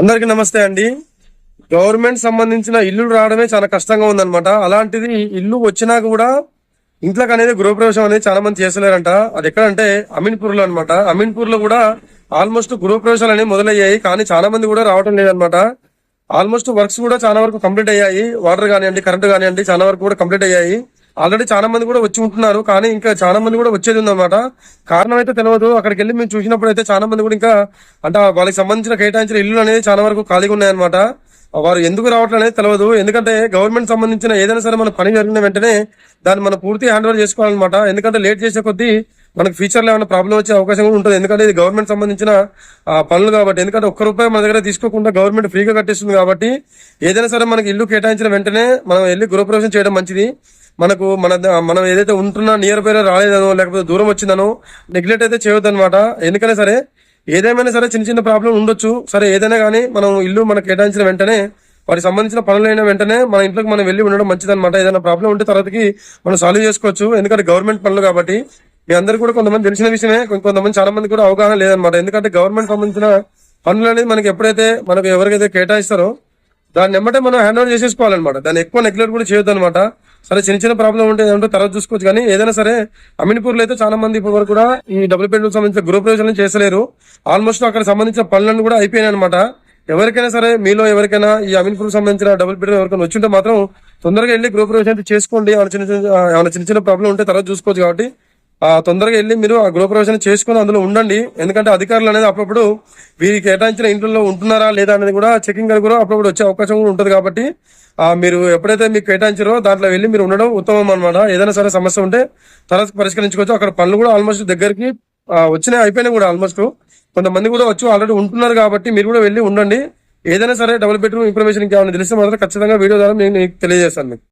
అందరికి నమస్తే అండి. గవర్నమెంట్ సంబంధించిన ఇల్లు రావడమే చాలా కష్టంగా ఉందన్నమాట. అలాంటిది ఇల్లు వచ్చినా కూడా ఇంట్లోకి అనేది గృహప్రవేశం అనేది చాలా మంది చేస్తలేరంట. అది ఎక్కడంటే అమీన్పూర్లో అనమాట అమీన్పూర్లో కూడా ఆల్మోస్ట్ గృహప్రవేశాలు అనేవి మొదలయ్యాయి. కానీ చాలా మంది కూడా రావడం లేదనమాట ఆల్మోస్ట్ వర్క్స్ కూడా చాలా వరకు కంప్లీట్ అయ్యాయి. వాటర్ కానివ్వండి కరెంట్ కానివ్వండి చాలా వరకు కూడా కంప్లీట్ అయ్యాయి. ఆల్రెడీ చాలా మంది కూడా వచ్చి ఉంటున్నారు కానీ ఇంకా చాలా మంది కూడా వచ్చేది ఉందన్నమాట. కారణం అయితే తెలియదు అక్కడికి వెళ్ళి మేము చూసినప్పుడు అయితే చాలా మంది కూడా ఇంకా అంటే వాళ్ళకి సంబంధించిన కేటాయించిన ఇల్లు అనేది చాలా వరకు ఖాళీగా ఉన్నాయన్నమాట. వారు ఎందుకు రావట్లేదు అనేది తెలియదు ఎందుకంటే గవర్నమెంట్ సంబంధించిన ఏదైనా సరే మన పని జరిగిన వెంటనే దాన్ని మనం పూర్తి హ్యాండ్ ఓవర్ చేసుకోవాలన్నమాట. ఎందుకంటే లేట్ చేసే కొద్దీ మనకు ఫ్యూచర్లో ఏమైనా ప్రాబ్లం వచ్చే అవకాశం కూడా ఉంటుంది. ఎందుకంటే ఇది గవర్నమెంట్ సంబంధించిన ఆ, పనులు కాబట్టి. ఎందుకంటే ఒక్క రూపాయి మన దగ్గర తీసుకోకుండా గవర్నమెంట్ ఫ్రీగా కట్టిస్తుంది కాబట్టి ఏదైనా సరే మనకి ఇల్లు కేటాయించిన వెంటనే మనం వెళ్ళి గృహప్రవేశం చేయడం మంచిది. మనకు మన మనం ఏదైతే ఉంటున్నా నియర్ బై రాలేదనో లేకపోతే దూరం వచ్చిందనో నెగ్లెక్ట్ అయితే చేయొద్దు అనమాట ఎందుకనే సరే ఏదేమైనా సరే చిన్న చిన్న ప్రాబ్లం ఉండొచ్చు. సరే ఏదైనా కానీ మనం ఇల్లు మనకు కేటాయించిన వెంటనే వాటికి సంబంధించిన పనులైన వెంటనే మన ఇంట్లోకి మనం వెళ్ళి ఉండడం మంచిదనమాట ఏదైనా ప్రాబ్లం ఉంటే తర్వాతకి మనం సాల్వ్ చేసుకోవచ్చు. ఎందుకంటే గవర్నమెంట్ పనులు కాబట్టి మీ అందరు కూడా కొంతమంది తెలిసిన విషయమే. కొంతమంది చాలా మంది కూడా అవగాహన లేదనమాట ఎందుకంటే గవర్నమెంట్ సంబంధించిన పనులు అనేది మనకి ఎప్పుడైతే మనకు ఎవరికైతే కేటాయిస్తారో దాన్ని ఎమ్మటే మనం హ్యాండ్ ఓవర్ చేసేసుకోవాలన్నమాట. దాన్ని ఎక్కువ నెగ్లెక్ట్ కూడా చేయొద్దు అనమాట సరే చిన్న చిన్న ప్రాబ్లం ఉంటే ఏదంటే తర్వాత చూసుకోవచ్చు. కానీ ఏదైనా సరే అమీన్పూర్లో అయితే చాలా మంది ఇప్పటి వరకు కూడా ఈ డబుల్ బెడ్రూమ్ సంబంధించిన గృహ ప్రవేశాలను చేసలేరు ఆల్మోస్ట్ అక్కడ సంబంధించిన పనులన్నీ కూడా అయిపోయినాయి అనమాట ఎవరికైనా సరే మీలో ఎవరికైనా ఈ అమీన్పూర్ సంబంధించిన డబుల్ బెడ్రూమ్ ఎవరికైనా వచ్చింటే మాత్రం తొందరగా వెళ్ళి గృహ ప్రవేశం చేసుకోండి. ఏమైనా చిన్న చిన్న ఏమైనా చిన్న చిన్న ప్రాబ్లం ఉంటే తర్వాత చూసుకోవచ్చు కాబట్టి తొందరగా వెళ్ళి మీరు ఆ గృహప్రవేశం చేసుకుని అందులో ఉండండి. ఎందుకంటే అధికారులు అనేది అప్పుడప్పుడు వీరికి కేటాయించిన ఇంట్లో ఉంటున్నారా లేదా అనేది కూడా చెకింగ్ అని కూడా అప్పుడప్పుడు వచ్చే అవకాశం కూడా ఉంటుంది కాబట్టి ఆ మీరు ఎప్పుడైతే మీకు కేటాయించారో దాంట్లో వెళ్ళి మీరు ఉండడం ఉత్తమం అనమాట ఏదైనా సరే సమస్య ఉంటే తర్వాత పరిష్కరించుకోవచ్చు. అక్కడ పనులు కూడా ఆల్మోస్ట్ దగ్గరికి వచ్చినాయి అయిపోయినాయి కూడా ఆల్మోస్ట్ కొంతమంది కూడా వచ్చి ఆల్రెడీ ఉంటున్నారు కాబట్టి మీరు కూడా వెళ్ళి ఉండండి. ఏదైనా సరే డబుల్ బెడ్రూమ్ ఇన్ఫర్మేషన్ ఇంకేమైనా తెలిస్తే మాత్రం ఖచ్చితంగా వీడియో ద్వారా నేను తెలియజేస్తాను మీకు.